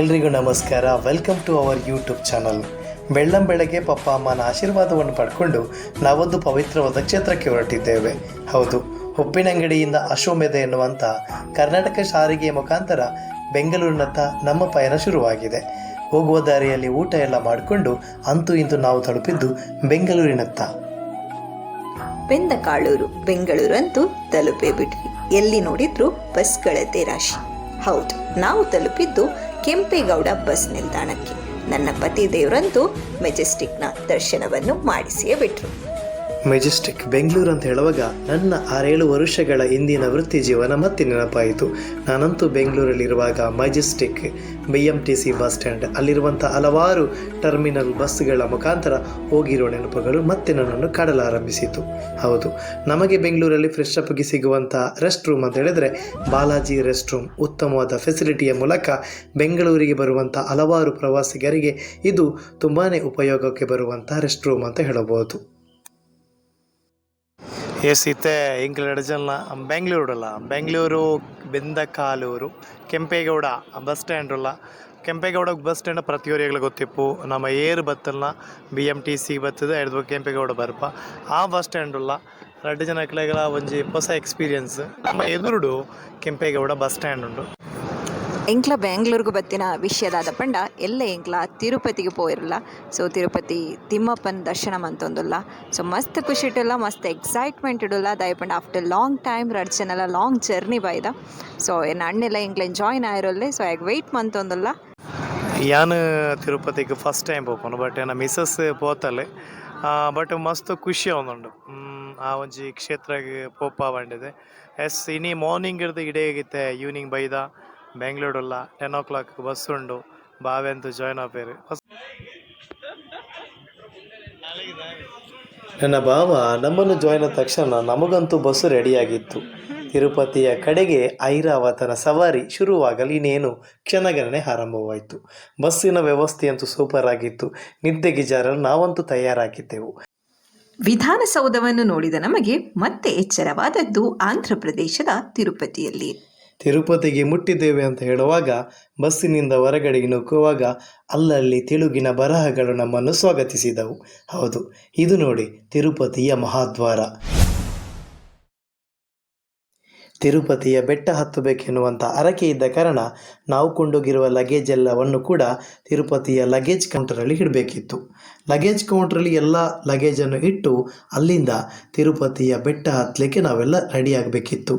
ಎಲ್ರಿಗೂ ನಮಸ್ಕಾರ. Welcome to our YouTube channel ಬೆಳ್ಳಂ ಬೆಳಗ್ಗೆ ಪಪ್ಪ ಅಮ್ಮನ ಆಶೀರ್ವಾದವನ್ನು ಪಡ್ಕೊಂಡು ನಾವೊಂದು ಪವಿತ್ರವಾದ ಕ್ಷೇತ್ರಕ್ಕೆ ಹೊರಟಿದ್ದೇವೆ. ಹೌದು ಉಪ್ಪಿನಂಗಡಿಯಿಂದ ಅಶ್ವಮೇಧ ಎನ್ನುವಂಥ ಕರ್ನಾಟಕ ಸಾರಿಗೆಯ ಮುಖಾಂತರ ಬೆಂಗಳೂರಿನತ್ತ ನಮ್ಮ ಪಯಣ ಶುರುವಾಗಿದೆ. ಹೋಗುವ ದಾರಿಯಲ್ಲಿ ಊಟ ಎಲ್ಲ ಮಾಡಿಕೊಂಡು ಅಂತೂ ಇಂದು ನಾವು ತಲುಪಿದ್ದು ಬೆಂಗಳೂರಿನತ್ತ. ಬೆಂದ ಕಾಳೂರು ಬೆಂಗಳೂರು ಅಂತೂ ತಲುಪೇ ಬಿಟ್ವಿ ಎಲ್ಲಿ ನೋಡಿದ್ರು ಬಸ್ಗಳದ್ದೇ ರಾಶಿ. ಹೌದು, ನಾವು ತಲುಪಿದ್ದು ಕೆಂಪೇಗೌಡ ಬಸ್ ನಿಲ್ದಾಣಕ್ಕೆ. ನನ್ನ ಪತಿ ದೇವರಂತೂ ಮೆಜೆಸ್ಟಿಕ್ನ ದರ್ಶನವನ್ನು ಮಾಡಿಸಿಯೇ ಬಿಟ್ರು. ಮೆಜೆಸ್ಟಿಕ್ ಬೆಂಗಳೂರು ಅಂತ ಹೇಳುವಾಗ ನನ್ನ ಆರೇಳು ವರ್ಷಗಳ ಹಿಂದಿನ ವೃತ್ತಿ ಜೀವನ ಮತ್ತೆ ನೆನಪಾಯಿತು. ನಾನಂತೂ ಬೆಂಗಳೂರಲ್ಲಿರುವಾಗ Majestic B M T C bus stand ಅಲ್ಲಿರುವಂಥ ಹಲವಾರು ಟರ್ಮಿನಲ್ ಬಸ್ಗಳ ಮುಖಾಂತರ ಹೋಗಿರೋ ನೆನಪುಗಳು ಮತ್ತೆ ನನ್ನನ್ನು ಕಾಡಲಾರಂಭಿಸಿತು ಹೌದು, ನಮಗೆ ಬೆಂಗಳೂರಲ್ಲಿ ಫ್ರೆಶ್ ಅಪ್ಗೆ ಸಿಗುವಂಥ ರೆಸ್ಟ್ ರೂಮ್ ಅಂತ ಹೇಳಿದ್ರೆ ಬಾಲಾಜಿ ರೆಸ್ಟ್ ರೂಮ್ ಉತ್ತಮವಾದ ಫೆಸಿಲಿಟಿಯ ಮೂಲಕ ಬೆಂಗಳೂರಿಗೆ ಬರುವಂಥ ಹಲವಾರು ಪ್ರವಾಸಿಗರಿಗೆ ಇದು ತುಂಬಾ ಉಪಯೋಗಕ್ಕೆ ಬರುವಂಥ ರೆಸ್ಟ್ ರೂಮ್ ಅಂತ ಹೇಳಬಹುದು. ಎಸ್ ಇತ್ತೆ ಇಂಕ್ಲೆಡ್ ಜನ ಬೆಂಗಳೂರಲ್ಲ, ಬೆಂಗಳೂರು, ಬೆಂದಕಾಲೂರು, ಕೆಂಪೇಗೌಡ ಬಸ್ ಸ್ಟ್ಯಾಂಡ್ ಉಲ್ಲ ಕೆಂಪೇಗೌಡ ಬಸ್ ಸ್ಟ್ಯಾಂಡ್ ಪ್ರತಿಯೊರಿಗೆಲ್ಲ ಗೊತ್ತಿಪ್ಪು? ನಮ್ಮ ಏರ್ ಬತ್ತಲ್ನ ಬಿ ಎಂ ಟಿ ಸಿ ಬತ್ತದ ಹಿಡಿದು ಕೆಂಪೇಗೌಡ ಬರ್ಪ. ಆ ಬಸ್ ಸ್ಟ್ಯಾಂಡ್ ಉಲ್ಲ ಎರಡು ಜನಕ್ಲೆಗಳ ಒಂಜಿ ಹೊಸ ಎಕ್ಸ್ಪೀರಿಯನ್ಸ್ ನಮ್ಮ ಎದುರುಡು ಕೆಂಪೇಗೌಡ ಬಸ್ ಸ್ಟ್ಯಾಂಡ್ ಉಂಟು. ಎಂಕ್ಲ ಬೆಂಗಳೂರಿಗೆ ಬತ್ತಿನ ವಿಷಯದಾದ ಪಂಡ ಎಲ್ಲ ಎಂಕ್ಲ ತಿರುಪತಿಗೆ ಪೋಯಿರಲ್ಲ. ಸೊ ತಿರುಪತಿ ತಿಮ್ಮಪ್ಪನ ದರ್ಶನ ಮಂತೊಂದುಲ್ಲ. ಸೊ ಮಸ್ತ್ ಖುಷಿ ಇಟ್ಟಲ್ಲ, ಮಸ್ತ್ ಎಕ್ಸೈಟ್ಮೆಂಟ್ ಇಡಲ್ಲ. ದಯಪಂಡ ಆಫ್ಟರ್ ಲಾಂಗ್ ಟೈಮ್ ರಡ್ಚನೆಲ್ಲ ಲಾಂಗ್ ಜರ್ನಿ ಬಾಯ್ದ ಸೊ ಏನು ಅಣ್ಣೆಲ್ಲ ಎಂಕ್ಲ ಜಾಯ್ನ್ ಆಯಿರಲ್ಲೇ ಸೊ ಆಗ ವೆಯ್ಟ್ ಮಂತೊಂದುಲ್ಲ. ಯಾನು ತಿರುಪತಿಗೆ ಫಸ್ಟ್ ಟೈಮ್ ಹೋಗ್ಬೋದು ಬಟ್ ಏನೋ ಮಿಸಸ್ ಪೋತಲೆ ಬಟ್ ಮಸ್ತ್ ಖುಷಿ ಅವನುಂಡು. ಆ ಒಂಜಿ ಕ್ಷೇತ್ರಕ್ಕೆ ಪೋಪ ಬಂಡಿದೆ ಎಸ್, ಇನಿ ಮಾರ್ನಿಂಗ್ ಇರ್ದು ಇಡೇಗಿತ್ತೆ ಈವ್ನಿಂಗ್ ಬೈದ. ಬೆಂಗಳೂರಲ್ಲ ಟೆನ್ ಓ ಕ್ಲಾಕ್ ಬಸ್ ಉಂಡು ಬಾವೆ ಅಂತೂ ಜಾಯ್ನ್ ಆಗ್ಬೇರಿ ನನ್ನ ಬಾವ ನಮ್ಮನ್ನು ಜಾಯ್ನ್ ಆದ ತಕ್ಷಣ ನಮಗಂತೂ ಬಸ್ಸು ರೆಡಿಯಾಗಿತ್ತು ತಿರುಪತಿಯ ಕಡೆಗೆ ಐರಾವತನ ಸವಾರಿ ಶುರುವಾಗಲಿ ಇನ್ನೇನು ಕ್ಷಣಗಣನೆ ಆರಂಭವಾಯಿತು. ಬಸ್ಸಿನ ವ್ಯವಸ್ಥೆಯಂತೂ ಸೂಪರ್ ಆಗಿತ್ತು. ನಿದ್ದೆಗೆ ಜಾರಲು ನಾವಂತೂ ತಯಾರಾಗಿದ್ದೆವು. ವಿಧಾನಸೌಧವನ್ನು ನೋಡಿದ ನಮಗೆ ಮತ್ತೆ ಎಚ್ಚರವಾದದ್ದು ಆಂಧ್ರ ಪ್ರದೇಶದ ತಿರುಪತಿಯಲ್ಲಿ. ತಿರುಪತಿಗೆ ಮುಟ್ಟಿದ್ದೇವೆ ಅಂತ ಹೇಳುವಾಗ, ಬಸ್ಸಿನಿಂದ ಹೊರಗಡೆ ನುಗ್ಗುವಾಗ ಅಲ್ಲಲ್ಲಿ ತೆಲುಗಿನ ಬರಹಗಳು ನಮ್ಮನ್ನು ಸ್ವಾಗತಿಸಿದವು. ಹೌದು, ಇದು ನೋಡಿ ತಿರುಪತಿಯ ಮಹಾದ್ವಾರ. ತಿರುಪತಿಯ ಬೆಟ್ಟ ಹತ್ತಬೇಕೆನ್ನುವಂಥ ಹರಕೆ ಇದ್ದ ಕಾರಣ ನಾವು ಕೊಂಡೋಗಿರುವ ಲಗೇಜ್ ಎಲ್ಲವನ್ನು ಕೂಡ ತಿರುಪತಿಯ ಲಗೇಜ್ ಕೌಂಟರಲ್ಲಿ ಇಡಬೇಕಿತ್ತು. ಲಗೇಜ್ ಕೌಂಟ್ರಲ್ಲಿ ಎಲ್ಲ ಲಗೇಜನ್ನು ಇಟ್ಟು ಅಲ್ಲಿಂದ ತಿರುಪತಿಯ ಬೆಟ್ಟ ಹತ್ತಲಿಕ್ಕೆ ನಾವೆಲ್ಲ ರೆಡಿ ಆಗಬೇಕಿತ್ತು.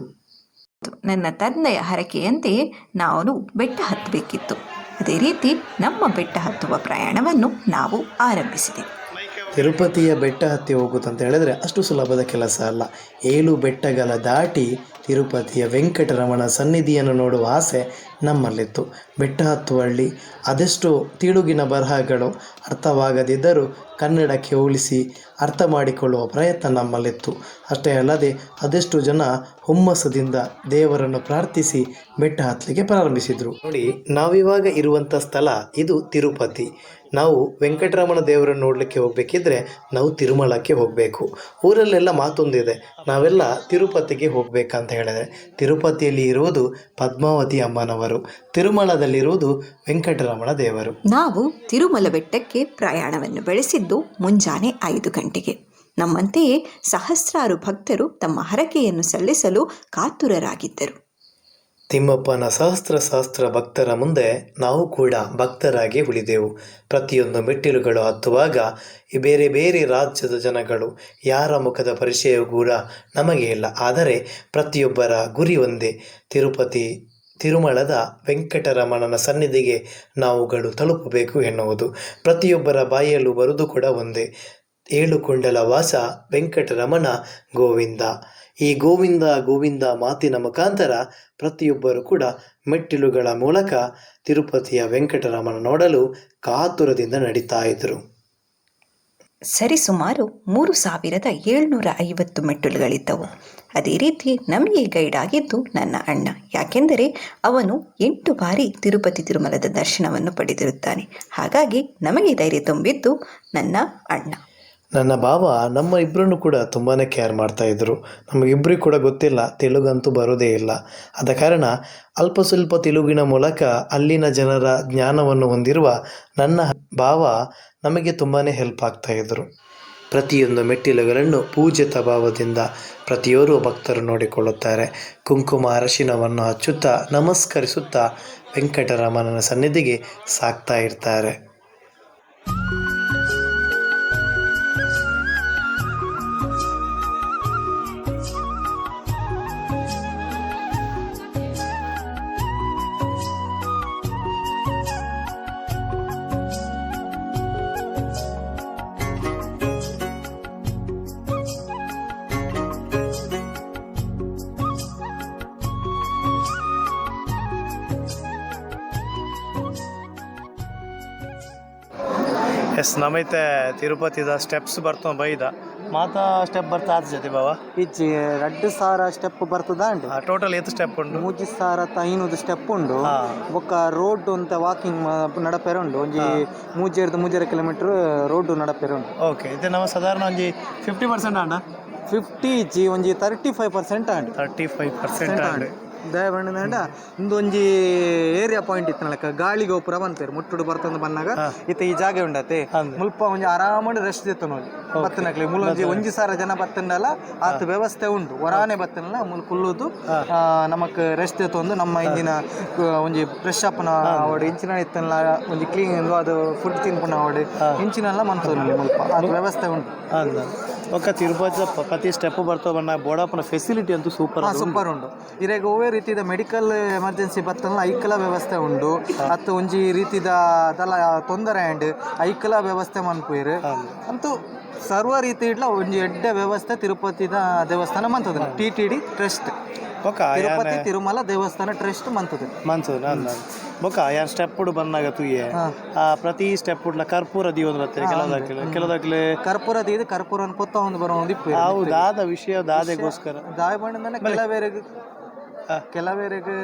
ನನ್ನ ತಂದೆಯ ಹರಕೆಯಂತೆ ನಾನು ಬೆಟ್ಟ ಹತ್ತಬೇಕಿತ್ತು. ಅದೇ ರೀತಿ ನಮ್ಮ ಬೆಟ್ಟ ಹತ್ತುವ ಪ್ರಯಾಣವನ್ನು ನಾವು ಆರಂಭಿಸಿದೆವು. ತಿರುಪತಿಯ ಬೆಟ್ಟ ಹತ್ತಿ ಹೋಗುತ್ತಂತ ಹೇಳಿದ್ರೆ ಅಷ್ಟು ಸುಲಭದ ಕೆಲಸ ಅಲ್ಲ. ಏಳು ಬೆಟ್ಟಗಳ ದಾಟಿ ತಿರುಪತಿಯ ವೆಂಕಟರಮಣ ಸನ್ನಿಧಿಯನ್ನು ನೋಡುವ ಆಸೆ ನಮ್ಮಲ್ಲಿತ್ತು. ಬೆಟ್ಟ ಹತ್ತುವಳ್ಳಿ ಅದೆಷ್ಟು ತಿಳುಗಿನ ಬರಹಗಳು ಅರ್ಥವಾಗದಿದ್ದರೂ ಕನ್ನಡಕ್ಕೆ ಹೋಲಿಸಿ ಅರ್ಥ ಮಾಡಿಕೊಳ್ಳುವ ಪ್ರಯತ್ನ ನಮ್ಮಲ್ಲಿತ್ತು. ಅಷ್ಟೇ ಅಲ್ಲದೆ ಅದೆಷ್ಟು ಜನ ಹುಮ್ಮಸದಿಂದ ದೇವರನ್ನು ಪ್ರಾರ್ಥಿಸಿ ಬೆಟ್ಟ ಹತ್ತಲಿಕ್ಕೆ ಪ್ರಾರಂಭಿಸಿದರು. ನೋಡಿ, ನಾವಿವಾಗ ಇರುವಂಥ ಸ್ಥಳ ಇದು ತಿರುಪತಿ. ನಾವು ವೆಂಕಟರಮಣ ದೇವರನ್ನು ನೋಡಲಿಕ್ಕೆ ಹೋಗಬೇಕಿದ್ರೆ ನಾವು ತಿರುಮಲಕ್ಕೆ ಹೋಗಬೇಕು. ಊರಲ್ಲೆಲ್ಲ ಮಾತೊಂದಿದೆ, ನಾವೆಲ್ಲ ತಿರುಪತಿಗೆ ಹೋಗಬೇಕಂತ ಹೇಳಿದೆ. ತಿರುಪತಿಯಲ್ಲಿ ಇರುವುದು ಪದ್ಮಾವತಿ ಅಮ್ಮನವರು. ತಿರುಮಲದಲ್ಲಿರುವುದು ವೆಂಕಟರಮಣ ದೇವರು. ನಾವು ತಿರುಮಲ ಬೆಟ್ಟಕ್ಕೆ ಪ್ರಯಾಣವನ್ನು ಬೆಳೆಸಿದ್ದು ಮುಂಜಾನೆ ಐದು ಗಂಟೆಗೆ. ನಮ್ಮಂತೆಯೇ ಸಹಸ್ರಾರು ಭಕ್ತರು ತಮ್ಮ ಹರಕೆಯನ್ನು ಸಲ್ಲಿಸಲು ಕಾತುರರಾಗಿದ್ದರು. ತಿಮ್ಮಪ್ಪನ ಸಹಸ್ರ ಸಹಸ್ರ ಭಕ್ತರ ಮುಂದೆ ನಾವು ಕೂಡ ಭಕ್ತರಾಗಿ ಉಳಿದೆವು. ಪ್ರತಿಯೊಂದು ಮೆಟ್ಟಿಲುಗಳು ಹತ್ತುವಾಗ ಈ ಬೇರೆ ಬೇರೆ ರಾಜ್ಯದ ಜನಗಳು ಯಾರ ಮುಖದ ಪರಿಚಯವೂ ಕೂಡ ನಮಗೆ ಇಲ್ಲ. ಆದರೆ ಪ್ರತಿಯೊಬ್ಬರ ಗುರಿ ಒಂದೇ. ತಿರುಪತಿ ತಿರುಮಲದ ವೆಂಕಟರಮಣನ ಸನ್ನಿಧಿಗೆ ನಾವುಗಳು ತಲುಪಬೇಕು ಎನ್ನುವುದು. ಪ್ರತಿಯೊಬ್ಬರ ಬಾಯಲ್ಲೂ ಬರುವುದು ಕೂಡ ಒಂದೇ. ಏಳು ವಾಸ ವೆಂಕಟರಮಣ ಗೋವಿಂದ. ಈ ಗೋವಿಂದ ಗೋವಿಂದ ಮಾತಿನ ಮುಖಾಂತರ ಪ್ರತಿಯೊಬ್ಬರು ಕೂಡ ಮೆಟ್ಟಿಲುಗಳ ಮೂಲಕ ತಿರುಪತಿಯ ವೆಂಕಟರಮಣ ನೋಡಲು ಕಾತುರದಿಂದ ನಡೀತಾ ಇದ್ದರು. ಸರಿಸುಮಾರು ಮೂರು ಸಾವಿರದ ಏಳ್ನೂರ ಐವತ್ತು ಮೆಟ್ಟುಲುಗಳಿದ್ದವು. ಅದೇ ರೀತಿ ನಮಗೆ ಗೈಡ್ ಆಗಿದ್ದು ನನ್ನ ಅಣ್ಣ. ಯಾಕೆಂದರೆ ಅವನು ಎಂಟು ಬಾರಿ ತಿರುಪತಿ ತಿರುಮಲದ ದರ್ಶನವನ್ನು ಪಡೆದಿರುತ್ತಾನೆ. ಹಾಗಾಗಿ ನಮಗೆ ಧೈರ್ಯ ತುಂಬಿದ್ದು ನನ್ನ ಅಣ್ಣ. ನನ್ನ ಭಾವ ನಮ್ಮ ಇಬ್ಬರನ್ನು ಕೂಡ ತುಂಬಾ ಕೇರ್ ಮಾಡ್ತಾ ಇದ್ದರು ನಮಗಿಬ್ಬರಿಗೂ ಕೂಡ ಗೊತ್ತಿಲ್ಲ, ತೆಲುಗಂತೂ ಬರೋದೇ ಇಲ್ಲ. ಆದ ಕಾರಣ ಅಲ್ಪ ಸ್ವಲ್ಪ ತೆಲುಗಿನ ಮೂಲಕ ಅಲ್ಲಿನ ಜನರ ಜ್ಞಾನವನ್ನು ಹೊಂದಿರುವ ನನ್ನ ಭಾವ ನಮಗೆ ತುಂಬಾ ಹೆಲ್ಪ್ ಆಗ್ತಾ ಇದ್ದರು ಪ್ರತಿಯೊಂದು ಮೆಟ್ಟಿಲುಗಳನ್ನು ಪೂಜಿತ ಭಾವದಿಂದ ಪ್ರತಿಯೊರು ಭಕ್ತರು ನೋಡಿಕೊಳ್ಳುತ್ತಾರೆ. ಕುಂಕುಮ ಅರಶಿನವನ್ನು ಹಚ್ಚುತ್ತಾ ನಮಸ್ಕರಿಸುತ್ತಾ ವೆಂಕಟರಮಣನ ಸನ್ನಿಧಿಗೆ ಸಾಕ್ತಾ ಇರ್ತಾರೆ. ಎಸ್ ನಮೈತೆ ತಿರುಪತಿದ ಸ್ಟೆಪ್ಸ್ ಬರ್ತಾ ಬೈದ. ಮಾತಾ ಸ್ಟೆಪ್ ಬರ್ತಾ ಆತ ಜೊತೆ ಬಾವ? ಇಜ್ಜಿ ರಡ್ಡು ಸಾರ ಸ್ಟೆಪ್ ಬರ್ತದ ಅಂಡ್? ಟೋಟಲ್ ಏತ್ ಸ್ಟೆಪ್ ಉಂಡು ಮೂಜಿ ಸಾರ ಐನೂದು ಸ್ಟೆಪ್ ಉಂಡು. ಬೊಕ್ಕ ರೋಡ್ ಅಂತ ವಾಕಿಂಗ್ ನಡಪೆರ ಉಂಡು ಒಂಜಿ ಮೂಜೇರ್ದು ಮೂಜೇರ ಕಿಲೋಮೀಟರ್ ರೋಡ್ ನಡಪೆರ ಉಂಡು ಓಕೆ ಇದು ನಮ್ಮ ಸಾಧಾರಣ ಒಂಜಿ ಫಿಫ್ಟಿ ಪರ್ಸೆಂಟ್ ಆಂಡ ಫಿಫ್ಟಿ ಇಜ್ಜಿ ಒಂಜಿ ತರ್ಟಿ ಫೈವ್ ಪರ್ಸೆಂಟ್ ಅಂಡ್ ತರ್ಟಿ ಫೈವ್ ಪರ್ಸೆಂಟ್ ಆಂಡ್ ದಯಬಣ್ಣದ ಒಂದು ಒಂಜಿ ಏರಿಯಾ ಪಾಯಿಂಟ್ ಇತ್ತು ನಳಕ ಗಾಳಿ ಗೋಪುರ ಬಂತೇರು ಮುಟ್ಟುಡು ಬರ್ತಂದು ಬಂದಾಗ ಇತ್ತ ಈ ಜಾಗ ಉಂಡತೆ. ಮುಲ್ಪ ಒಂಜಿ ಆರಾಮಡ್ ರೆಸ್ಟ್ ಇತ್ತು ನೋಡಿ. ಬತ್ತನಕ್ಲಿ ಮುಲ್ ಒಂಜಿ ಸಾರ ಜನ ಬತ್ತಂಡಲ್ಲ ಆತ ವ್ಯವಸ್ಥೆ ಉಂಟು ಹೊರಾನೆ ಬತ್ತನಲ್ಲ ಮುಲ್ ಕುಲ್ಲುದು ನಮಕ್ ರೆಸ್ಟ್ ಒಂದು. ನಮ್ಮ ಇಂದಿನ ಒಂಜಿ ಫ್ರೆಶ್ ಅಪ್ನ ಅವಡು ಇಂಚಿನ ಇತ್ತಲ್ಲ ಒಂಜಿ ಕ್ಲೀನ್ ಅದು ಫುಡ್ ತಿನ್ಪುನ ಅವಡು ಇಂಚಿನಲ್ಲ ಮನ್ಸೂರಲ್ಲಿ ಮುಲ್ಪ. ಅದು ವ್ಯವಸ್ಥೆ ಉಂಟು. ಒಕ್ಕ ತಿರುಪತಿ ಪ್ರತಿ ಸ್ಟೆಪ್ ಬರ್ತಾವ ಬಣ್ಣ ಬೋಡಪ್ಪನ ಫೆಸಿಲಿಟಿ ಅಂತೂ ಸೂಪರ್ ಸೂಪರ್ ಉಂಡು ಇರೆಗ್ ಒವ್ವೇ ರೀತಿದ ಮೆಡಿಕಲ್ ಎಮರ್ಜೆನ್ಸಿ ಬತ್ತಲ್ಲ ಐಕಲ ವ್ಯವಸ್ಥೆ ಉಂಡು ಅತ್ತು ಒಂಜಿ ರೀತಿದ ಅದಲ್ಲ ತೊಂದರೆ ಆಂಡ್ ಐಕಲ ವ್ಯವಸ್ಥೆ ಮನ್ಪುಯಿರ್ ಅಂತೂ ಸರ್ವ ರೀತಿ ಇಡ್ಲ ಒಂಜಿ ಎಡ್ಡೆ ವ್ಯವಸ್ಥೆ ತಿರುಪತಿದ ದೇವಸ್ಥಾನ ಮಂತದ. ಟಿ ಟಿ ಡಿ ಟ್ರಸ್ಟ್ ಬೊಕ ತಿರುಪತಿ ತಿರುಮಲ ದೇವಸ್ಥಾನ ಟ್ರಸ್ಟ್ ಮಂತದ. ಮಂತದ ಅಂದ ಬೊಕ್ಕ ಯಾನ್ ಸ್ಟೆಪ್ ಉಡು ಬಂದಾಗ ತೂಯೆ ಆ ಪ್ರತಿ ಸ್ಟೆಪ್ ಉಡ್ಲ ಕರ್ಪೂರ ದೀವೊಂದು ಬರ್ತದೆ ಕೆಲವದಕ್ಲೆ ಕೆಲವದಕ್ಲೆ ಕರ್ಪೂರ ಇದು ಕರ್ಪೂರ ಕೊತ್ತ ಒಂದು ಬರೋ ಒಂದು ಇಪ್ಪು ಅವು ದಾದ ವಿಷಯ ದಾದೆಗೋಸ್ಕರ. ದಾಯ ಕೆಲವೇರಿಗೆ ಕೆಲವೇರಿಗೆ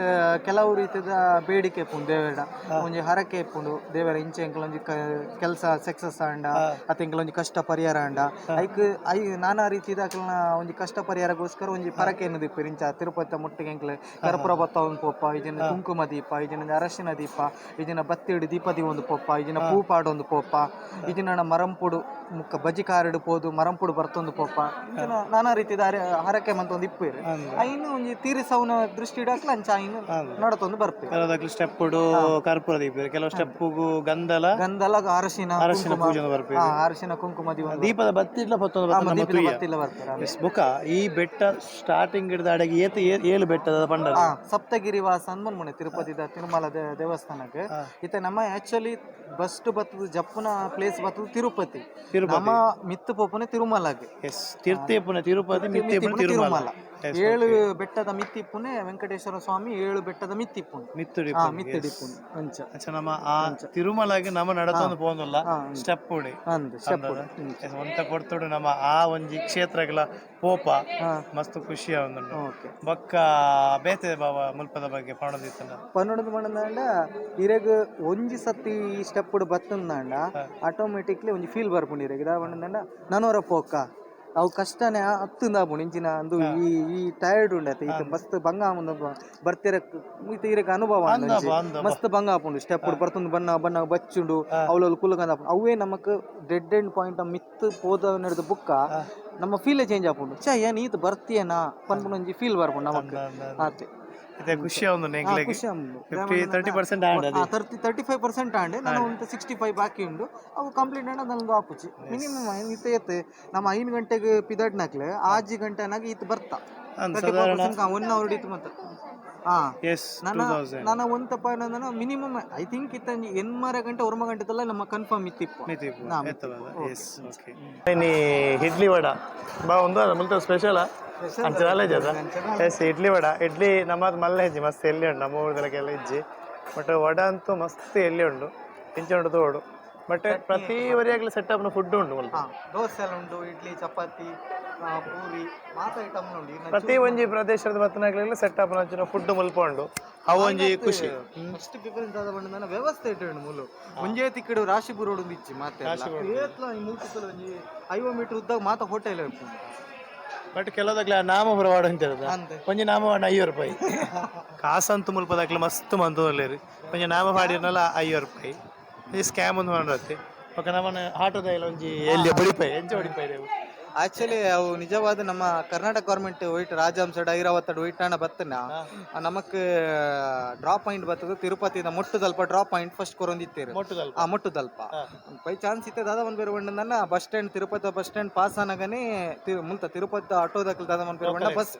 ಕೆಲವು ರೀತಿದ ಬೇಡಿಕೆ ಇಪ್ಪುಂಡು ದೇವೇಡ. ಒಂಜಿ ಹರಕೆ ಇಪ್ಪುಂಡು ದೇವರ ಇಂಚೆ ಎಂಕಲೊಂಜಿ ಕೆಲಸ ಸಕ್ಸಸ್ ಆಂಡ ಅತ್ತ ಎಂಕಲ್ ಒಂಜಿ ಕಷ್ಟ ಪರಿಹಾರ ಆಂಡ. ಐಕ್ ಐ ನಾನಾ ರೀತಿದ ಅಕ್ಲ್ನ ಒಂಜಿ ಕಷ್ಟ ಪರಿಹಾರಗೋಸ್ಕರ ಒಂಜಿ ಪರಕೆ ಎನ್ನು ದಿಪ್ಪು ಇಂಚ ತಿರುಪತಿ ಮುಟ್ಟಿಗೆ ಎಂಕ್ಲೆ ಕರ್ಪೂರ ಒಂದು ಪೋಪ ಇಜಿನ ಕುಂಕುಮ ದೀಪ ಇಜಿನ ಅರಶಿನ ದೀಪ ಇಜಿನ ಬತ್ತಿಡು ದೀಪದಿ ಒಂದು ಪೋಪ ಇಜಿನ ಪೂ ಪಾಡೊಂದು ಪೋಪ ಇಜಿನ ಮರಂಪುಡು ಮುಕ್ಕ ಬಜಿ ಕಾರಡು ಪೋದು ಮರಂಪುಡು ಬರ್ತೊಂದು ಪೋಪ. ಇಜಿನ ನಾನಾ ರೀತಿದ ಹರ- ಹರಕೆ ಮಂತ ಒಂದು ಇಪ್ಪು ಇರು ಐನು ಒಂಜಿ ತೀರಿಸವನ ದೃಷ್ಟಿ ಇಡಕ್ ಲಂಚ ಐನು ನಡತೊಂದು ಕೆಲವದಕ್ಲೆ ಸ್ಟೆಪ್ ಕೊಡು ಕರ್ಪೂರ ದೀಪ ಕೆಲವು ಸ್ಟೆಪ್ಪುಗು ಗಂಧಲ ಗಂಧಲ ಅರಶಿನ ಅರಶಿನ. ಪೂಜೆ ಬರ್ಪೆ ಹಾ, ಅರಶಿನ ಕುಂಕುಮ ದೀಪದ ಇಲ್ಲ ಬತ್ತ ದೀಪದ ತುಯ್ಯ. ಬತ್ತಿಲ್ಲ ಬರ್ತಾರೆ ಎಸ್ ಈ ಬೆಟ್ಟ ಸ್ಟಾರ್ಟಿಂಗ್ ಹಿಡಿದ ಅಡಗಿ ಏತ ಏಳು ಬೆಟ್ಟದ ಪಂಡ ಸಪ್ತಗಿರಿ ವಾಸ ಅಂದ್ಮನ್ಮುನೆ ತಿರುಪತಿದ ತಿರುಮಲ ದೇವಸ್ಥಾನಕ್ಕೆ. ಇತ್ತೆ ನಮ್ಮ ಆಕ್ಚುಲಿ ಬಸ್ಟ್ ಬತ್ತದ ಜಪ್ಪುನ ಪ್ಲೇಸ್ ಬತ್ತದ ತಿರುಪತಿ. ತಿರುಪತಿ. ನಮ್ಮ ಮಿತ್ತು ಪೋಪುನೆ ತಿರುಮಲಗೆ. ಎಸ್ ತಿರ್ತೇಪುನೆ ತಿರುಪತಿ ಮಿತ್ತೇಪುನ ತಿರುಮಲ. ಏಳು ಬೆಟ್ಟದ ಮಿತ್ತಿಪ್ಪುನೆ ವೆಂಕಟೇಶ್ವರ ಸ್ವಾಮಿ ಏಳು ಬೆಟ್ಟದ ಮಿತ್ತಿಪ್ಪುನೆ. ಮಿತ್ತುಡಿ ಹಾ ಮಿತ್ತಿಡಿಪ್ಪುನೆ ಅಂಚ. ಅಚ್ಚ ನಮ್ಮ ಆ ತಿರುಮಲಾಗೆ ನಮ್ಮ ನಡತೊಂದು ಪೋಂದುಲ್ಲ ಸ್ಟೆಪ್ ಉಡಿ. ಅಂದ್ ಕೊಡ್ತೋಡು ಎಸ್ ಒಂತ ಕೊಡ್ತುಡು ನಮ್ಮ ಆ ಒಂಜಿ ಕ್ಷೇತ್ರಗಳ ಪೋಪ ಮಸ್ತ್ ಖುಷಿ ಆವೊಂದುಂಡು ಬೊಕ್ಕ ಬೇತೆ ಬಾವ ಮುಲ್ಪದ ಬಗ್ಗೆ ಪಣದಿತ್ತಲ್ಲ? ಪನ್ನೊಂದು ಮಣ್ಣಂದಾಂಡ ಇರೆಗ್ ಒಂಜಿ ಸತಿ ಸ್ಟೆಪ್ ಬತ್ತಂದಾಂಡ ಆಟೋಮೆಟಿಕ್ಲಿ ಒಂಜಿ ಫೀಲ್ ಬರ್ಪುಂಡು ಇರೆಗ್. ಇದ ನಾನು ನನೋರ ಪೋಕ. ಅವು ಕಷ್ಟನೇ ಹತ್ತುಂದ ಆಪುಂಡು ಇಂಚಿನ ಅಂದು ಈ ಈ ಟೈರ್ಡ್ ಉಂಡತೆ ಈತ ಮಸ್ತ್ ಬಂಗ ಆಮುಂದು ಬರ್ತಿರ ಈತ ಅನುಭವ ಆಂಡ್ ಮಸ್ತ್ ಭಂಗ ಆಪುಂಡು. ಸ್ಟೆಪ್ ಬರ್ತುಂಡು ಬಣ್ಣ ಬಣ್ಣ ಬಚ್ಚುಂಡು. ಅವಳಲ್ಲಿ ಕುಲಗಂದ ಆಪುಂಡು. ಅವೇ ನಮಕ್ ಡೆಡ್ ಎಂಡ್ ಪಾಯಿಂಟ್ ಮಿತ್ ಪೋದ ನಡೆದ ಬುಕ್ಕ ನಮ್ಮ ಫೀಲೇ ಚೇಂಜ್ ಆಪುಂಡು. ಚ ಏನ್ ಈತ ಬರ್ತಿಯೇನಾ? ಪನ್ಪುನ ಒಂಜಿ ಫೀಲ್ ಬರ್ಪುಂಡು ನಮಕ್. ಆತೆ. ಇದೆ ಖುಷಿ ಆವೊಂದು ನೆಂಗ್ಲೆಗೆ ಖುಷಿ ಫಿಫ್ಟಿ ತರ್ಟಿ ಪರ್ಸೆಂಟ್ ಆಂಡ್ ಅದು. ತರ್ಟಿ ತರ್ಟಿ ಫೈವ್ ಪರ್ಸೆಂಟ್ ಆಂಡ್ ನಾನು ಒಂದು ಸಿಕ್ಸ್ಟಿ ಫೈವ್ ಬಾಕಿ ಉಂಡು ಅವು ಕಂಪ್ಲೀಟ್ ಆಂಡ್ ನನಗೆ ಆಪುಚಿ ಮಿನಿಮಮ್ ಇತ್ತ ಇತ್ತೆ ನಮ್ಮ ಐದು ಗಂಟೆಗೆ ಪಿದಡ್ನಾಕ್ಲೆ ಆಜಿ ಗಂಟೆನಾಗ ಈತ ಬರ್ತಾ. ಒನ್ ಅವರ್ ಇತ್ತು ಮತ್ತೆ ನನ್ನ ಒಂತಪ್ಪ ನನ್ನ ಮಿನಿಮಮ್ ಐ ಥಿಂಕ್ ಇತ್ತ ಎನ್ಮರ ಗಂಟೆ ಒರ್ಮ ಗಂಟೆ ತಲ್ಲ ನಮ್ಮ ಕನ್ಫರ್ಮ್ ಇತ್ತಿಪ್ಪ. ಇಡ್ಲಿ ವಡ ಬಾ ಒಂದು ಮುಲ್ತ ಸ್ಪೆಷಲ್ ಅಂಚ ಇದೆ ಅದ ಎಸ್ ಇಡ್ಲಿ ವಡ. ಇಡ್ಲಿ ನಮ್ಮದು ಮಲ್ಲ ಹೆಜ್ಜಿ ಮಸ್ತ್ ಎಲ್ಲಿ ಉಂಡು ನಮ್ಮ ಕೆಲ ಹೆಜ್ಜಿ ಬಟ್ ವಡ ಅಂತೂ ಮಸ್ತ್ ಎಲ್ಲಿ ಉಂಡು ಇಂಚ ಉಂಡು ತೋಡು. ಬಟ್ ಪ್ರತಿ ವರಿಯಾಗಲಿ ಅಪ್ನ ಫುಡ್ ಉಂಡು ಮುಲ್ಪ ದೋಸೆ ಎಲ್ಲ ಉಂಟು ಇಡ್ಲಿ ಚಪಾತಿ ಆ, ಪೂರಿ ಮಾತ ಐಟಮ್ ಉಂಡು ಪ್ರತಿ ಒಂಜಿ ಪ್ರದೇಶದ ಬತ್ತನಾಗ್ಲಿಲ್ಲ ಸೆಟಪ್ ನಂಚಿನ ಫುಡ್ ಮುಲ್ಪೊಂಡು ಅವು ಒಂಜಿ ಖುಷಿ. ಫಸ್ಟ್ ಡಿಫರೆನ್ಸ್ ಆದ ಬಂಡ ವ್ಯವಸ್ಥೆ ಇಟ್ಟು ಮುಲು ಮುಂಜೆ ತಿಕ್ಕಡು ರಾಶಿ ಬುರೋಡು ಬಿಚ್ಚಿ ಮಾತೆ ಏತ್ಲ ಮೂರ್ತಿ ಒಂಜಿ ಐವ ಮೀಟರ್ ಉದ್ದಾಗ ಮಾತ ಹೋಟೆಲ್ ಇರ್ಪುಂಡು ಬಟ್ ಕೆಲವದಾಗ್ಲ ನಾಮ ಬರವಾಡ ಅಂತ ಹೇಳುದ ಅಂತೆ. ಒಂಜಿ ನಾಮ ವಾಡ ಐವತ್ತು ರೂಪಾಯಿ. ಕಾಸಂತು ಮುಲ್ಪದಾಗ್ಲ ಮಸ್ತ್ ಮಂತು ರೀ. ಒಂಜಿ ನಾಮ ಪಾಡಿರ್ನಲ್ಲ ಐವತ್ತು ರೂಪಾಯಿ. ಈ ಸ್ಕ್ಯಾಮ್ ಒಂದು ಮಾಡಿರತ್ತೆ ಪಕ್ಕ ನಮ್ಮನ್ನ ಆಟೋದ ಇಲ್ಲ ಒಂಜಿ ಎಲ್ಲಿ ಬಡಿಪಾಯಿ ಎಂಚ ಬಡಿಪಾಯಿ ಆಕ್ಚುಲಿ ಅವು ನಿಜವಾದ ನಮ್ಮ ಕರ್ನಾಟಕ ಗೌರ್ಮೆಂಟ್ ವೈಟ್ ರಾಜಹಂಸ ಐರಾವತ್ತಡ್ ಒಯ್ಟಾಣ ಬತ್ತನ ನಮಕ್ ಡ್ರಾಪ್ ಪಾಯಿಂಟ್ ಬರ್ತದೆ ತಿರುಪತಿದ ಮೊಟ್ಟು ತಲ್ಪ ಡ್ರಾಪ್ ಪಾಯಿಂಟ್ ಫಸ್ಟ್ ಕೊರೊಂದಿತ್ತೇರು ಆ ಮೊಟ್ಟು ದಲ್ಪ. ಬೈ ಚಾನ್ಸ್ ಇತ್ತೆ ದಾದ ಒಂದ್ ಬೇರೆ ಬಂಡನ bus stand Tirupati bus stand pass ಆನಗನೆ ಮುಂತ ತಿರುಪತಿ ಆಟೋ ದಕ್ಕಲ್ ದಾದ ಒಂದ್ ಬೇರೆ ಬಂಡ ಬಸ್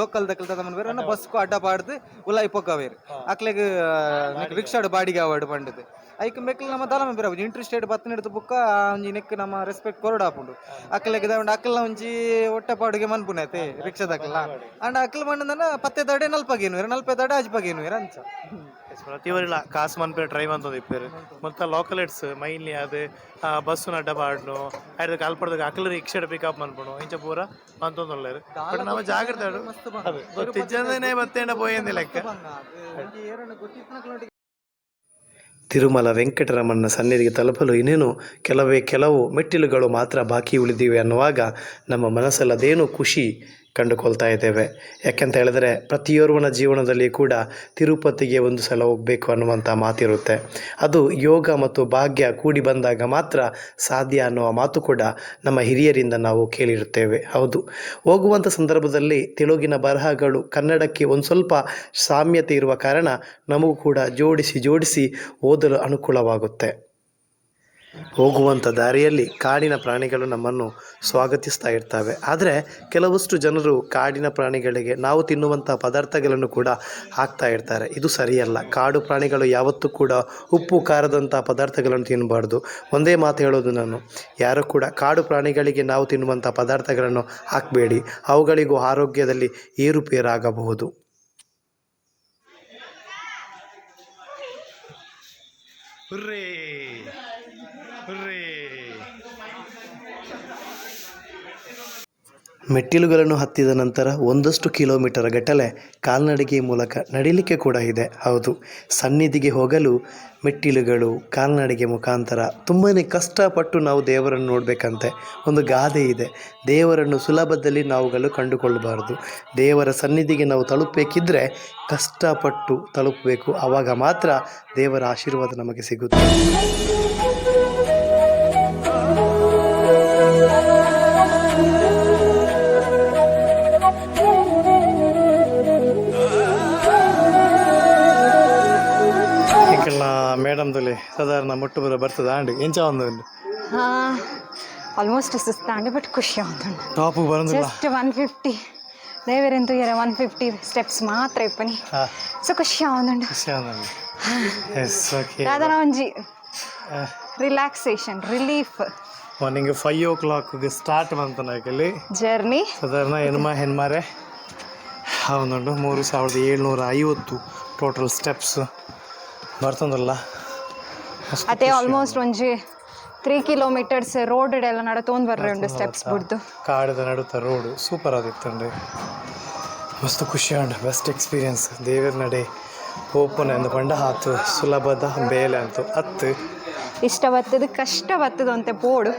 ಲೋಕಲ್ ದಕ್ಕಲ್ ದಾದ ಒಂದ್ ಬೇರೆ ಬಸ್ ಬಸ್ಕು ಅಡ್ಡ ಪಾಡ್ದು ಉಲ್ಲ ಇಪ್ಪೊಕ್ಕವೇರು ಅಕ್ಲೆಗ್ ರಿಕ್ಷಾಡ್ ಬಾಡಿಗೆ ಅವಾರ್ಡ್ ಬಂಡದು ಐಕ್ ಬೇಕಲ್ ನಮ್ಮ ದಾಲ ಬೇರೆ ಇಂಟ್ರೆಸ್ಟ್ ರೇಟ್ ಬತ್ತನ ಹಿಡಿದು ಬುಕ್ಕ ಒಂಜಿ ನೆಕ್ ನಮ್ಮ ರೆಸ್ಪೆಕ್ಟ್ ಕೊರಡಾಪುಂಡು. ಅಕ್ಲೆಗ್ ದಾಂಡ ಅಕ್ಕಲ್ನ ಒಂಜಿ ಹೊಟ್ಟೆ ಪಾಡಿಗೆ ರಿಕ್ಷಾದ ರಿಕ್ಷಾದಕ್ಕಲ್ಲ ಅಂಡ್ ಅಕ್ಕಲ್ ಬಂಡನ ಪತ್ತೆ ದಡೆ ನಲ್ಪಗೇನು ನಲ್ಪೆ ದಡೆ ಅಜ್ಪಗೇನು ಅಂಚ ಪ್ರತಿವರಿಲ್ಲ ಕಾಸು ಮನ್ಪೇರ ಟ್ರೈ ಮಂತದ ಇಪ್ಪೇರು. ಮತ್ತ ಲೋಕಲ್ ಎಟ್ಸ್ ಮೈನ್ಲಿ ಅದು ಬಸ್ಸು ಅಡ್ಡ ಪಾಡ್ನು ಐದು ಕಾಲ್ಪಡ್ದಾಗ ಅಕ್ಕಲ್ ರಿಕ್ಷಾ ಪಿಕಪ್ ಮನ್ಪುಣು ಇಂಚ ಪೂರ ಮಂತೊಂದುಳ್ಳೇರು ಬಟ್ ನಾವು ಜಾಗ್ರತೆ ಗೊತ್ತಿಜ್ಜಂದೇನೆ ಬತ್ತೇಂಡ ಪೋಯಿಂದಿ ಲೆಕ್ಕ ತಿರುಮಲ ವೆಂಕಟರಮಣ ಸನ್ನಿಧಿಗೆ ತಲುಪಲು ಇನ್ನೇನು ಕೆಲವೇ ಕೆಲವು ಮೆಟ್ಟಿಲುಗಳು ಮಾತ್ರ ಬಾಕಿ ಉಳಿದಿವೆ ಅನ್ನುವಾಗ ನಮ್ಮ ಮನಸ್ಸಲ್ಲದೇನು ಖುಷಿ ಕಂಡುಕೊಳ್ತಾ ಇದ್ದೇವೆ. ಯಾಕೆಂತ ಹೇಳಿದ್ರೆ ಪ್ರತಿಯೊರ್ವನ ಜೀವನದಲ್ಲಿ ಕೂಡ ತಿರುಪತಿಗೆ ಒಂದು ಸಲ ಹೋಗಬೇಕು ಅನ್ನುವಂಥ ಮಾತಿರುತ್ತೆ. ಅದು ಯೋಗ ಮತ್ತು ಭಾಗ್ಯ ಕೂಡಿ ಬಂದಾಗ ಮಾತ್ರ ಸಾಧ್ಯ ಅನ್ನುವ ಮಾತು ಕೂಡ ನಮ್ಮ ಹಿರಿಯರಿಂದ ನಾವು ಕೇಳಿರುತ್ತೇವೆ. ಹೌದು. ಹೋಗುವಂಥ ಸಂದರ್ಭದಲ್ಲಿ ತೆಲುಗಿನ ಬರಹಗಳು ಕನ್ನಡಕ್ಕೆ ಒಂದು ಸ್ವಲ್ಪ ಸಾಮ್ಯತೆ ಇರುವ ಕಾರಣ ನಮಗೂ ಕೂಡ ಜೋಡಿಸಿ ಜೋಡಿಸಿ ಓದಲು ಅನುಕೂಲವಾಗುತ್ತೆ. ಹೋಗುವಂಥ ದಾರಿಯಲ್ಲಿ ಕಾಡಿನ ಪ್ರಾಣಿಗಳು ನಮ್ಮನ್ನು ಸ್ವಾಗತಿಸ್ತಾ ಇರ್ತವೆ. ಆದರೆ ಕೆಲವಷ್ಟು ಜನರು ಕಾಡಿನ ಪ್ರಾಣಿಗಳಿಗೆ ನಾವು ತಿನ್ನುವಂಥ ಪದಾರ್ಥಗಳನ್ನು ಕೂಡ ಹಾಕ್ತಾ ಇರ್ತಾರೆ. ಇದು ಸರಿಯಲ್ಲ. ಕಾಡು ಪ್ರಾಣಿಗಳು ಯಾವತ್ತೂ ಕೂಡ ಉಪ್ಪು ಖಾರದಂಥ ಪದಾರ್ಥಗಳನ್ನು ತಿನ್ನಬಾರ್ದು. ಒಂದೇ ಮಾತು ಹೇಳೋದು ನಾನು. ಯಾರು ಕೂಡ ಕಾಡು ಪ್ರಾಣಿಗಳಿಗೆ ನಾವು ತಿನ್ನುವಂಥ ಪದಾರ್ಥಗಳನ್ನು ಹಾಕಬೇಡಿ. ಅವುಗಳಿಗೂ ಆರೋಗ್ಯದಲ್ಲಿ ಏರುಪೇರಾಗಬಹುದು. ಹುರ್ರೇ. ಮೆಟ್ಟಿಲುಗಳನ್ನು ಹತ್ತಿದ ನಂತರ ಒಂದಷ್ಟು ಕಿಲೋಮೀಟರ್ ಗಟ್ಟಲೆ ಕಾಲ್ನಡಿಗೆ ಮೂಲಕ ನಡಿಲಿಕ್ಕೆ ಕೂಡ ಇದೆ. ಹೌದು, ಸನ್ನಿಧಿಗೆ ಹೋಗಲು ಮೆಟ್ಟಿಲುಗಳು ಕಾಲ್ನಡಿಗೆ ಮುಖಾಂತರ ತುಂಬಾ ಕಷ್ಟಪಟ್ಟು ನಾವು ದೇವರನ್ನು ನೋಡಬೇಕಂತೆ ಒಂದು ಗಾದೆ ಇದೆ. ದೇವರನ್ನು ಸುಲಭದಲ್ಲಿ ನಾವುಗಳು ಕಂಡುಕೊಳ್ಳಬಾರದು ದೇವರ ಸನ್ನಿಧಿಗೆ ನಾವು ತಲುಪಬೇಕಿದ್ರೆ ಕಷ್ಟಪಟ್ಟು ತಲುಪಬೇಕು. ಆವಾಗ ಮಾತ್ರ ದೇವರ ಆಶೀರ್ವಾದ ನಮಗೆ ಸಿಗುತ್ತೆ. ಇಂಕಲ್ನ ಮೇಡಮ್ದಲ್ಲಿ ಸಾಧಾರಣ ಮುಟ್ಟು ಬರ ಬರ್ತದ ಆಂಡಿ ಎಂಚ ಒಂದು ಆಲ್ಮೋಸ್ಟ್ ಸುಸ್ತಾಂಡೆ ಬಟ್ ಖುಷಿ ಆಗುಂಡು ಟಾಪ್ ಬರೋದಿಲ್ಲ. ಜಸ್ಟ್ ಒನ್ ಫಿಫ್ಟಿ ದೇವರೆಂತೂ ಇರ ಒನ್ ಫಿಫ್ಟಿ ಸ್ಟೆಪ್ಸ್ ಮಾತ್ರ ಇಪ್ಪನಿ. ಸೊ ಖುಷಿ ಆಗುಂಡು ಖುಷಿ ಆದಂಗೆ ಎಸ್ ಓಕೆ ದಾದನ ಒಂಜಿ ರಿಲ್ಯಾಕ್ಸೇಷನ್ ರಿಲೀಫ್ ಮಾರ್ನಿಂಗ್ ಫೈವ್ ಓ ಕ್ಲಾಕ್ಗೆ ಸ್ಟಾರ್ಟ್ ಬಂತು ಜರ್ನಿ ಸಾಧಾರಣ ಹೆಣ್ಮ ಹೆಣ್ಮಾರೆ. ಹೌದುಂಡು ಮೂರು ಸಾವಿರದ ಏಳ್ನೂರ ಐವತ್ತು ಟೋಟಲ್ ಸ್ಟೆಪ್ಸ್ ಬರ್ತದಲ್ಲ ಅಷ್ಟು ಅದೇ ಆಲ್ಮೋಸ್ಟ್ ಒಂಜಿ ತ್ರೀ ಕಿಲೋಮೀಟರ್ಸ್ ರೋಡ್ ಎಲ್ಲ ನಡತೊಂದು ಬರ್ರೆ ಉಂಡು ಸ್ಟೆಪ್ಸ್ ಬಿಡ್ದು. ಕಾಡದ ನಡುತ್ತ ರೋಡ್ ಸೂಪರ್ ಆದಿತ್ತಂಡೆ ಮಸ್ತ್ ಖುಷಿ ಉಂಡು ಬೆಸ್ಟ್ ಎಕ್ಸ್ಪೀರಿಯನ್ಸ್ ದೇವರ ನಡೆ. ಓಪನ್ ಎಂದು ಪಂಡ ಹಾತು. ಸುಲಭದ ಬೇಲೆ ಅಂತು ಅತ್ತು. ಇಷ್ಟ ಬತ್ತದು ಕಷ್ಟ ಬತ್ತದು ಅಂತ ಪೋಡು.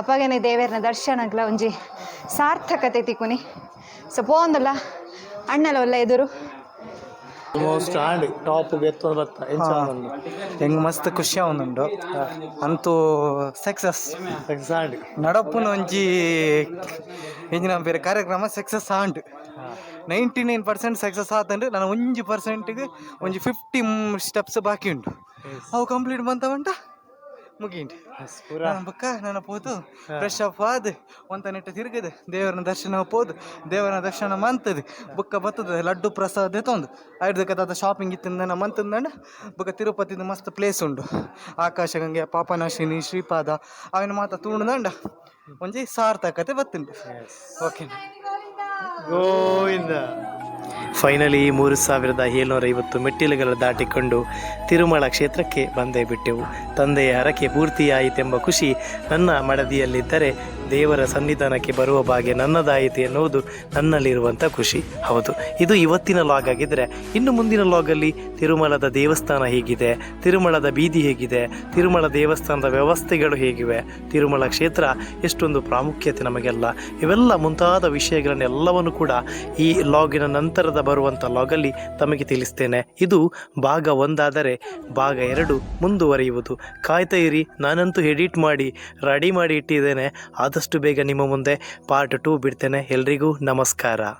ಅಪ್ಪಗೇನೆ ದೇವರನ ದರ್ಶನಗ್ಲ ಒಂಜಿ ಸಾರ್ಥಕತೆ ತಿಕ್ಕುನಿ. ಸೊ ಪೋಂದಲ್ಲ. ಅಣ್ಣಲ ಒಲ್ಲ ಎದುರು. ಆಲ್ಮೋಸ್ಟ್ ಆಂಡ್ ಟಾಪ್ ಎತ್ತೊಂದು ಬತ್ತ ಎಂಚ ಹೆಂಗ್ ಮಸ್ತ್ ಖುಷಿ ಅವನುಂಡು ಅಂತೂ ಸಕ್ಸಸ್ ಆಂಡಿ ನಡಪ್ಪುನ ಒಂಜಿ ಎಂಜಿನ ಬೇರೆ ಕಾರ್ಯಕ್ರಮ ಸಕ್ಸಸ್ ಆಂಡ್ ನೈಂಟಿ ನೈನ್ ಪರ್ಸೆಂಟ್ ಸಕ್ಸಸ್ ಆತಂದ್ರೆ ನಾನು ಒಂಜಿ ಪರ್ಸೆಂಟ್ಗೆ ಒಂಜಿ ಫಿಫ್ಟಿ ಸ್ಟೆಪ್ಸ್ ಬಾಕಿ ಉಂಟು. ಅವು ಕಂಪ್ಲೀಟ್ ಬಂತವಂಟ ಮುಗೀಂಡು ಬಕ್ಕ ಬೊಕ್ಕ ನನ್ನ ಪೋತು. ಫ್ರೆಶ್ ಅಪ್ ಆದ ಒಂತ ನೆಟ್ಟ ತಿರುಗದೆ ದೇವರನ ದರ್ಶನ ಪೋದು ದೇವರನ ದರ್ಶನ ಮಂತದೆ. ಬುಕ್ಕ ಬತ್ತದ ಲಡ್ಡು ಪ್ರಸಾದ ತೊಂದು. ಆಯುರ್ವೇದದ ಶಾಪಿಂಗ್ ಇತ್ತಿಂದ ಮಂತಂದಂಡ ಬುಕ್ಕ ತಿರುಪತಿದು ಮಸ್ತ್ ಪ್ಲೇಸ್ ಉಂಡು. ಆಕಾಶಗಂಗೆ ಪಾಪನಾಶಿನಿ ಶ್ರೀಪಾದ ಅವನ ಮಾತ ದಂಡ ಒಂಜಿ ಸಾರ್ಥಕತೆ ಬತ್ತಿಂಡು ಓಕೆ ಗೋವಿಂದ ಫೈನಲಿ ಮೂರು ಸಾವಿರದ ಏಳ್ನೂರ ಐವತ್ತು ಮೆಟ್ಟಿಲುಗಳು ದಾಟಿಕೊಂಡು ತಿರುಮಲ ಕ್ಷೇತ್ರಕ್ಕೆ ಬಂದೇ ಬಿಟ್ಟೆವು. ತಂದೆಯ ಹರಕೆ ಪೂರ್ತಿಯಾಯಿತೆಂಬ ಖುಷಿ ನನ್ನ ಮಡದಿಯಲ್ಲಿದ್ದರೆ ದೇವರ ಸನ್ನಿಧಾನಕ್ಕೆ ಬರುವ ಭಾಗ್ಯ ನನ್ನದಾಯಿತು ಎನ್ನುವುದು ನನ್ನಲ್ಲಿರುವಂಥ ಖುಷಿ. ಹೌದು, ಇದು ಇವತ್ತಿನ ಲಾಗ್ ಆಗಿದ್ದರೆ ಇನ್ನು ಮುಂದಿನ ಲಾಗಲ್ಲಿ ತಿರುಮಲದ ದೇವಸ್ಥಾನ ಹೇಗಿದೆ, ತಿರುಮಲದ ಬೀದಿ ಹೇಗಿದೆ, ತಿರುಮಲ ದೇವಸ್ಥಾನದ ವ್ಯವಸ್ಥೆಗಳು ಹೇಗಿವೆ, ತಿರುಮಲ ಕ್ಷೇತ್ರ ಎಷ್ಟೊಂದು ಪ್ರಾಮುಖ್ಯತೆ ನಮಗೆಲ್ಲ. ಇವೆಲ್ಲ ಮುಂತಾದ ವಿಷಯಗಳನ್ನೆಲ್ಲವನ್ನು ಕೂಡ ಈ ಲಾಗಿನ ನಂತರದ ಬರುವಂಥ ಲಾಗಲ್ಲಿ ತಮಗೆ ತಿಳಿಸ್ತೇನೆ. ಇದು ಭಾಗ ಒಂದಾದರೆ ಭಾಗ ಎರಡು ಮುಂದುವರಿಯುವುದು. ಕಾಯ್ತಾ ಇರಿ, ನಾನಂತೂ ಎಡಿಟ್ ಮಾಡಿ ರೆಡಿ ಮಾಡಿ ಇಟ್ಟಿದ್ದೇನೆ. ಆದಷ್ಟು ಬೇಗ ನಿಮ್ಮ ಮುಂದೆ ಪಾರ್ಟ್ ಟೂ ಬಿಡ್ತೇನೆ. ಎಲ್ರಿಗೂ ನಮಸ್ಕಾರ.